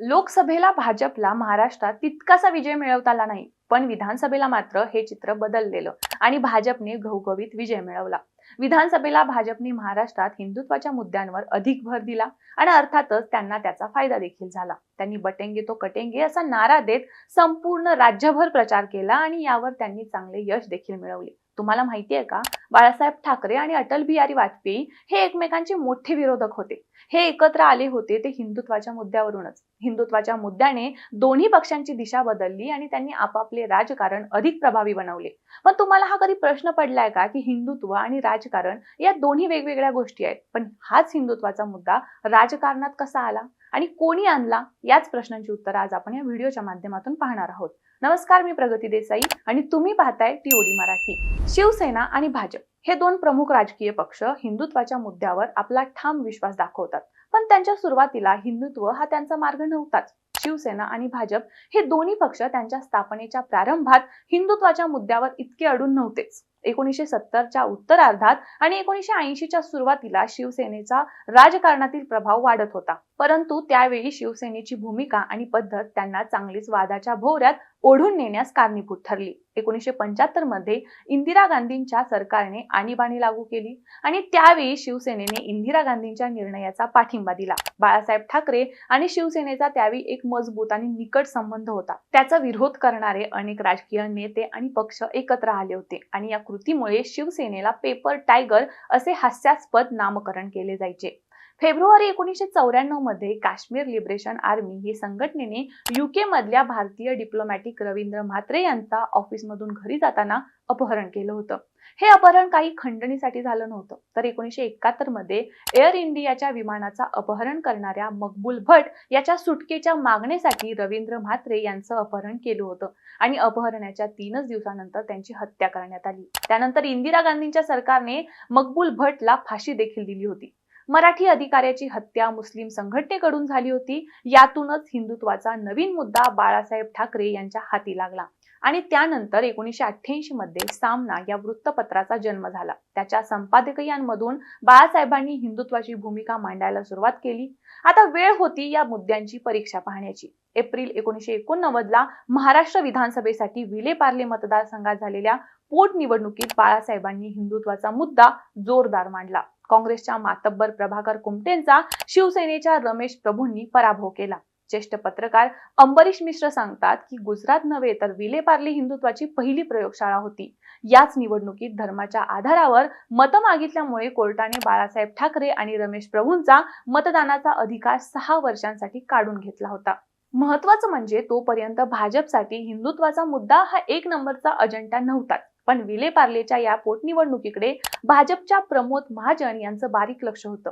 लोकसभेला भाजपला महाराष्ट्रात तितकासा विजय मिळवता आला नाही पण विधानसभेला मात्र हे चित्र बदललेलं आणि भाजपने घवघवीत विजय मिळवला. विधानसभेला भाजपने महाराष्ट्रात हिंदुत्वाच्या मुद्द्यांवर अधिक भर दिला आणि अर्थातच त्यांना त्याचा फायदा देखील झाला. त्यांनी बटेंगे तो कटेंगे असा नारा देत संपूर्ण राज्यभर प्रचार केला आणि यावर त्यांनी चांगले यश देखील मिळवले. तुम्हाला माहिती आहे का? बाळासाहेब ठाकरे आणि अटल बिहारी वाजपेयी हे एकमेकांचे मोठे विरोधक होते. हे एकत्र आले होते ते हिंदुत्वाच्या मुद्द्यावरूनच. हिंदुत्वाच्या मुद्द्याने दोन्ही पक्षांची दिशा बदलली आणि त्यांनी आपापले राजकारण अधिक प्रभावी बनवले. पण तुम्हाला हा कधी प्रश्न पडलाय का की हिंदुत्व आणि राजकारण या दोन्ही वेगवेगळ्या गोष्टी आहेत? पण हाच हिंदुत्वाचा मुद्दा राजकारणात कसा आला? आणि कोणी आणला? याच प्रश्नांची उत्तरं आज आपण या व्हिडिओच्या माध्यमातून पाहणार आहोत. नमस्कार मी प्रगती देसाई आणि तुम्ही पाहताय टीओडी मराठी. शिवसेना आणि भाजप हे दोन प्रमुख राजकीय पक्ष हिंदुत्वाच्या मुद्द्यावर आपला ठाम विश्वास दाखवतात. पण त्यांच्या सुरुवातीला हिंदुत्व हा त्यांचा मार्ग नव्हताच. शिवसेना आणि भाजप हे दोन्ही पक्ष त्यांच्या स्थापनेच्या प्रारंभात हिंदुत्वाच्या मुद्द्यावर इतके अडून नव्हतेच. एकोणीसशे सत्तरच्या उत्तरार्धात आणि एकोणीसशे ऐंशीच्या सुरुवातीला शिवसेनेचा राजकारणातील प्रभाव वाढत होता. परंतु त्यावेळी शिवसेनेची भूमिका आणि पद्धत त्यांना चांगलीच वादाच्या भोवऱ्यात ओढून नेण्यास कारणीभूत ठरली. एकोणीसशे पंच्याहत्तरमध्ये इंदिरा गांधींच्या सरकारने आणीबाणी लागू केली आणि त्यावेळी शिवसेनेने इंदिरा गांधींच्या निर्णयाचा पाठिंबा दिला. बाळासाहेब ठाकरे आणि शिवसेनेचा त्यावेळी एक मजबूत आणि निकट संबंध होता. त्याचा विरोध करणारे अनेक राजकीय नेते आणि पक्ष एकत्र आले होते आणि या कृतीमुळे शिवसेनेला पेपर टायगर असे हास्यास्पद नामकरण केले जायचे. फेब्रुवारी एकोणीसशे चौऱ्याण्णवमध्ये काश्मीर लिबरेशन आर्मी ही संघटनेने युके मधल्या भारतीय डिप्लोमॅटिक रवींद्र म्हात्रे यांचा ऑफिसमधून घरी जाताना अपहरण केलं होतं. हे अपहरण काही खंडणीसाठी झालं नव्हतं. तर एकोणीसशे एकाहत्तरमध्ये एअर इंडियाच्या विमानाचा अपहरण करणाऱ्या मकबूल भट याच्या सुटकेच्या मागणीसाठी रवींद्र म्हात्रे यांचं अपहरण केलं होतं आणि अपहरणाच्या तीनच दिवसानंतर त्यांची हत्या करण्यात आली. त्यानंतर इंदिरा गांधींच्या सरकारने मकबूल भटला फाशी देखील दिली होती. मराठी अधिकाऱ्याची हत्या मुस्लिम संघटनेकडून झाली होती. यातूनच हिंदुत्वाचा नवीन मुद्दा बाळासाहेब ठाकरे यांच्या हाती लागला. आणि त्यानंतर एकोणीसशे अठ्ठ्याऐंशी मध्ये सामना या वृत्तपत्राचा जन्म झाला. त्याच्या संपादकीयांमधून बाळासाहेबांनी हिंदुत्वाची भूमिका मांडायला सुरुवात केली. आता वेळ होती या मुद्द्यांची परीक्षा पाहण्याची. एप्रिल एकोणीसशे एकोणनव्वद ला महाराष्ट्र विधानसभेसाठी विलेपार्ले मतदारसंघात झालेल्या पोटनिवडणुकीत बाळासाहेबांनी हिंदुत्वाचा मुद्दा जोरदार मांडला. काँग्रेसच्या मातब्बर प्रभाकर कुमटेंचा शिवसेनेच्या रमेश प्रभूंनी पराभव केला. ज्येष्ठ पत्रकार अंबरीश मिश्र सांगतात की गुजरात नव्हे तर विलेपार्ले हिंदुत्वाची पहिली प्रयोगशाळा होती. याच निवडणुकीत धर्माच्या आधारावर मत मागितल्यामुळे कोर्टाने बाळासाहेब ठाकरे आणि रमेश प्रभूंचा मतदानाचा अधिकार सहा वर्षांसाठी काढून घेतला होता. महत्वाचं म्हणजे तोपर्यंत भाजपसाठी हिंदुत्वाचा मुद्दा हा एक नंबरचा अजेंडा नव्हताच. पण विलेपार्लेच्या या पोटनिवडणुकीकडे भाजपच्या प्रमोद महाजन यांचं बारीक लक्ष होतं.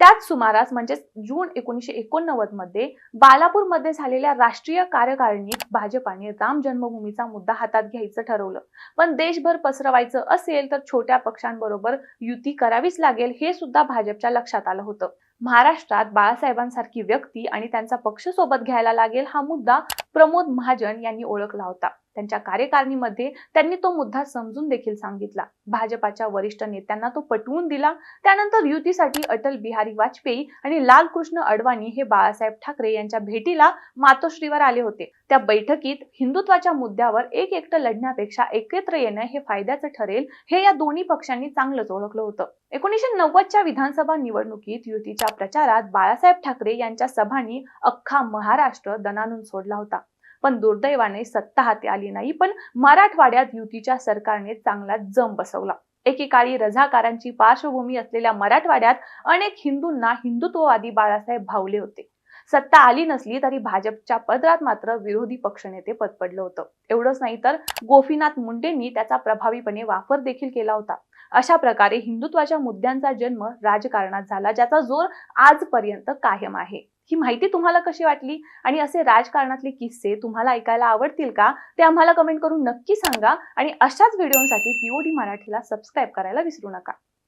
त्याच सुमारास म्हणजेच जून एकोणीसशे एकोणनव्वदमध्ये बालापूरमध्ये झालेल्या राष्ट्रीय कार्यकारिणीत भाजपाने राम जन्मभूमीचा मुद्दा हातात घ्यायचं ठरवलं. पण देशभर पसरवायचं असेल तर छोट्या पक्षांबरोबर युती करावीच लागेल हे सुद्धा भाजपच्या लक्षात आलं होतं. महाराष्ट्रात बाळासाहेबांसारखी व्यक्ती आणि त्यांचा पक्ष सोबत घ्यायला लागेल हा मुद्दा प्रमोद महाजन यांनी ओळखला होता. त्यांच्या कार्यकारिणीमध्ये त्यांनी तो मुद्दा समजून देखील सांगितला. भाजपाच्या वरिष्ठ नेत्यांना तो पटवून दिला. त्यानंतर युतीसाठी अटल बिहारी वाजपेयी आणि लालकृष्ण अडवाणी हे बाळासाहेब ठाकरे यांच्या भेटीला मातोश्रीवर आले होते. त्या बैठकीत हिंदुत्वाच्या मुद्द्यावर एक एकटं लढण्यापेक्षा एकत्र येणं हे फायद्याचं ठरेल हे या दोन्ही पक्षांनी चांगलंच ओळखलं होतं. एकोणीसशे नव्वदच्या विधानसभा निवडणुकीत युतीच्या प्रचारात बाळासाहेब ठाकरे यांच्या सभांनी अख्खा महाराष्ट्र दणानून सोडला होता. पण दुर्दैवाने सत्ता हाती आली नाही. पण मराठवाड्यात युतीच्या सरकारने चांगला जम बसवला. एकेकाळी रझाकारांची पार्श्वभूमी असलेल्या मराठवाड्यात अनेक हिंदूंना हिंदुत्ववादी बाळासाहेब भावले होते. सत्ता आली नसली तरी भाजपच्या पदरात मात्र विरोधी पक्षनेते पद पडलं होतं. एवढंच नाही तर गोपीनाथ मुंडेंनी त्याचा प्रभावीपणे वापर देखील केला होता. अशा प्रकारे हिंदुत्वाच्या मुद्द्यांचा जन्म राजकारणात झाला ज्याचा जोर आजपर्यंत कायम आहे. ही माहिती तुम्हाला कशी वाटली? आणि असे राजकारणातले किस्से तुम्हाला ऐकायला आवडतील का? ते आम्हाला कमेंट करून नक्की सांगा. आणि अशाच व्हिडिओसाठी पीओडी मराठीला सबस्क्राईब करायला विसरू नका.